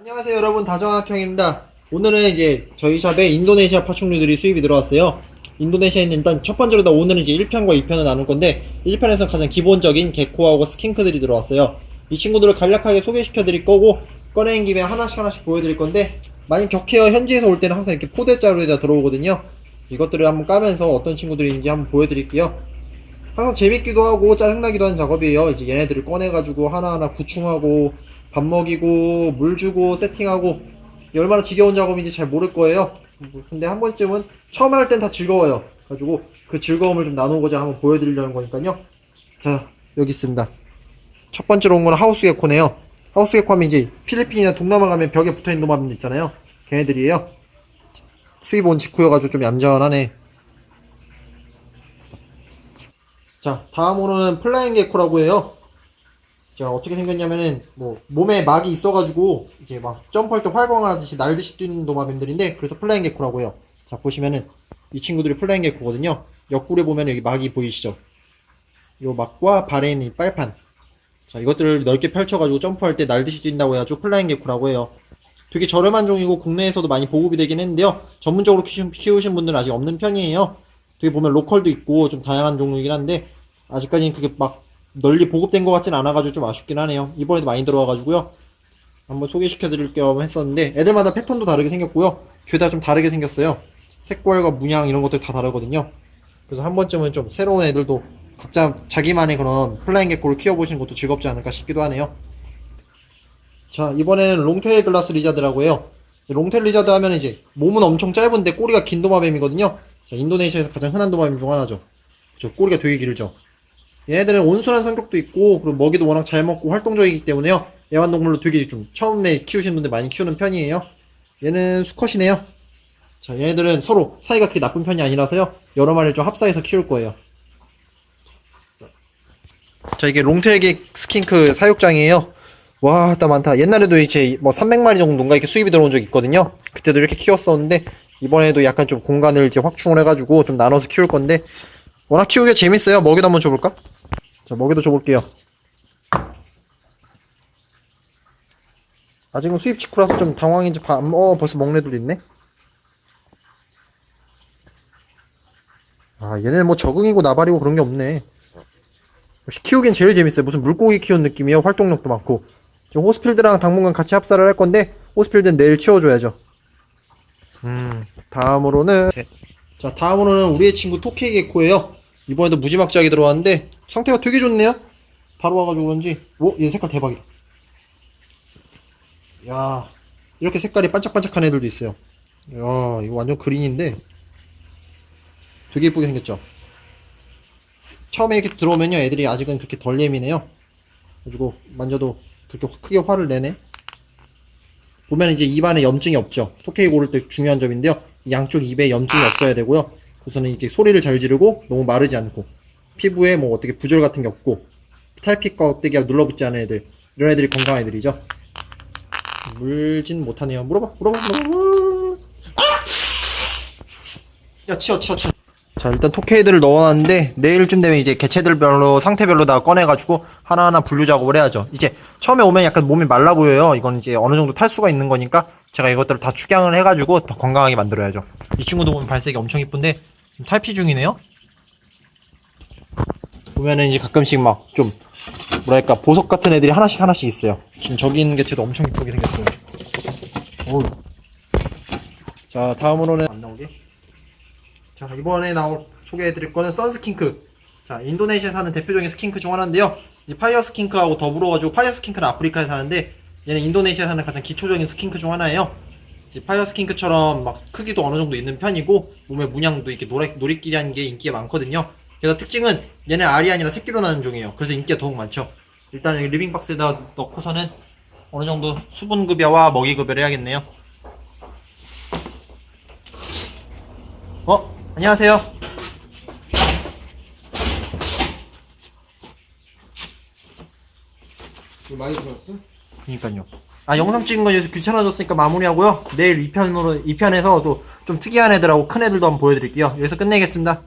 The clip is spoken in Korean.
안녕하세요 여러분. 다정학형입니다. 오늘은 이제 저희 샵에 인도네시아 파충류들이 수입이 들어왔어요. 인도네시아에 있는 일단 첫 번째로 다 오늘은 이제 1편과 2편을 나눌 건데 1편에서 가장 기본적인 개코하고 스킨크들이 들어왔어요. 이 친구들을 간략하게 소개시켜 드릴 거고 꺼내는 김에 하나씩 하나씩 보여드릴 건데 많이 격해요 현지에서 올 때는 항상 이렇게 포대자루에다 들어오거든요. 이것들을 한번 까면서 어떤 친구들인지 한번 보여드릴게요. 항상 재밌기도 하고 짜증나기도 한 작업이에요. 이제 얘네들을 꺼내가지고 하나하나 구충하고 밥 먹이고 물 주고 세팅하고 얼마나 지겨운 작업인지 잘 모를 거예요. 근데 한 번쯤은 처음 할 땐 다 즐거워요. 가지고 그 즐거움을 좀 나누고자 한번 보여드리려는 거니까요. 자 여기 있습니다. 첫 번째로 온 거는 하우스 개코네요. 하우스 개코 하면 이제 필리핀이나 동남아 가면 벽에 붙어있는 놈들 있잖아요. 걔네들이에요. 수입 온 직후여가지고 좀 얌전하네. 자 다음으로는 플라잉 개코라고 해요. 자 어떻게 생겼냐면은 뭐 몸에 막이 있어가지고 이제 막 점프할 때 활광하듯이 날듯이 뛰는 도마뱀들인데 그래서 플라잉 개코라고 해요. 자 보시면은 이 친구들이 플라잉 개코거든요. 옆구리에 보면 여기 막이 보이시죠? 요 막과 발에 있는 이 빨판. 자 이것들을 넓게 펼쳐가지고 점프할 때 날듯이 뛴다고 해가지고 플라잉 개코라고 해요. 되게 저렴한 종이고 국내에서도 많이 보급이 되긴 했는데요. 전문적으로 키우신 분들은 아직 없는 편이에요. 되게 보면 로컬도 있고 좀 다양한 종류이긴 한데 아직까지는 그게 막 널리 보급된 것 같진 않아가지고 좀 아쉽긴 하네요. 이번에도 많이 들어와가지고요. 한번 소개시켜드릴 겸 했었는데 애들마다 패턴도 다르게 생겼고요. 죄다 좀 다르게 생겼어요. 색깔과 문양 이런 것들 다 다르거든요. 그래서 한 번쯤은 좀 새로운 애들도 각자 자기만의 그런 플라잉 개코를 키워보시는 것도 즐겁지 않을까 싶기도 하네요. 자 이번에는 롱테일 글라스 리자드라고 해요. 롱테일 리자드 하면 이제 몸은 엄청 짧은데 꼬리가 긴 도마뱀이거든요. 자, 인도네시아에서 가장 흔한 도마뱀 중 하나죠. 그쵸, 꼬리가 되게 길죠. 얘네들은 온순한 성격도 있고 그리고 먹이도 워낙 잘 먹고 활동적이기 때문에요. 애완동물로 되게 좀 처음에 키우시는 분들 많이 키우는 편이에요. 얘는 수컷이네요. 자, 얘네들은 서로 사이가 그렇게 나쁜 편이 아니라서요. 여러 마리를 좀 합사해서 키울 거예요. 자, 이게 롱테일기 스킨크 사육장이에요. 와, 나 많다. 옛날에도 이제 뭐 300마리 정도인가 이렇게 수입이 들어온 적 있거든요. 그때도 이렇게 키웠었는데 이번에도 약간 좀 공간을 이제 확충을 해가지고 좀 나눠서 키울 건데 워낙 키우기가 재밌어요. 먹이도 한번 줘볼까? 자, 먹이도 줘볼게요. 아직은 수입 직후라서 좀 당황인지 봐. 어, 벌써 먹네들 있네. 아, 얘네는 뭐 적응이고 나발이고 그런 게 없네. 역시 키우기엔 제일 재밌어요. 무슨 물고기 키우는 느낌이에요. 활동력도 많고. 지금 호스필드랑 당분간 같이 합사를 할 건데, 호스필드는 내일 치워줘야죠. 음, 다음으로는. 자, 다음으로는 우리의 친구 토케이 개코예요. 이번에도 무지막지하게 들어왔는데, 상태가 되게 좋네요? 바로 와가지고 그런지, 오, 얘 색깔 대박이다. 야 이렇게 색깔이 반짝반짝한 애들도 있어요. 야 이거 완전 그린인데, 되게 예쁘게 생겼죠? 처음에 이렇게 들어오면요, 애들이 아직은 그렇게 덜 예민해요. 그래가지고 만져도 그렇게 크게 화를 내네. 보면 이제 입안에 염증이 없죠. 토케이 고를 때 중요한 점인데요. 이 양쪽 입에 염증이 없어야 되고요. 그래서는 이제 소리를 잘 지르고 너무 마르지 않고 피부에 뭐 어떻게 부절 같은 게 없고 탈피과 껍데기가 눌러붙지 않은 애들 이런 애들이 건강한 애들이죠. 물진 못하네요. 물어봐, 물어봐, 물어봐. 아! 야, 치워, 치워, 치워. 자, 일단 토케이들을 넣어놨는데 내일쯤 되면 이제 개체들별로 상태별로 다 꺼내가지고 하나하나 분류 작업을 해야죠. 이제 처음에 오면 약간 몸이 말라 보여요. 이건 이제 어느 정도 탈수가 있는 거니까 제가 이것들을 다 축양을 해가지고 더 건강하게 만들어야죠. 이 친구도 보면 발색이 엄청 이쁜데 탈피 중이네요. 보면은 이제 가끔씩 막 좀 뭐랄까 보석 같은 애들이 하나씩 하나씩 있어요. 지금 저기 있는 개체도 엄청 이쁘게 생겼어요. 어우. 자 다음으로는 안 나오게. 자 이번에 나올 소개해드릴 거는 선스킨크. 자 인도네시아에 사는 대표적인 스킨크 중 하나인데요. 이 파이어 스킨크하고 더불어가지고 파이어 스킨크는 아프리카에 사는데 얘는 인도네시아에 사는 가장 기초적인 스킨크 중 하나예요. 이제 파이어 스킨크처럼 막 크기도 어느 정도 있는 편이고 몸에 문양도 이렇게 노래, 노리끼리한 게 인기가 많거든요. 게다가 특징은 얘는 알이 아니라 새끼로 나는 종이에요. 그래서 인기가 더욱 많죠. 일단 여기 리빙 박스에다 넣고서는 어느 정도 수분 급여와 먹이 급여를 해야겠네요. 어? 안녕하세요. 많이 들었어? 그니까요. 아 영상 찍은 건 여기서 귀찮아졌으니까 마무리하고요. 내일 2편으로 2편에서 또 좀 특이한 애들하고 큰 애들도 한번 보여드릴게요. 여기서 끝내겠습니다.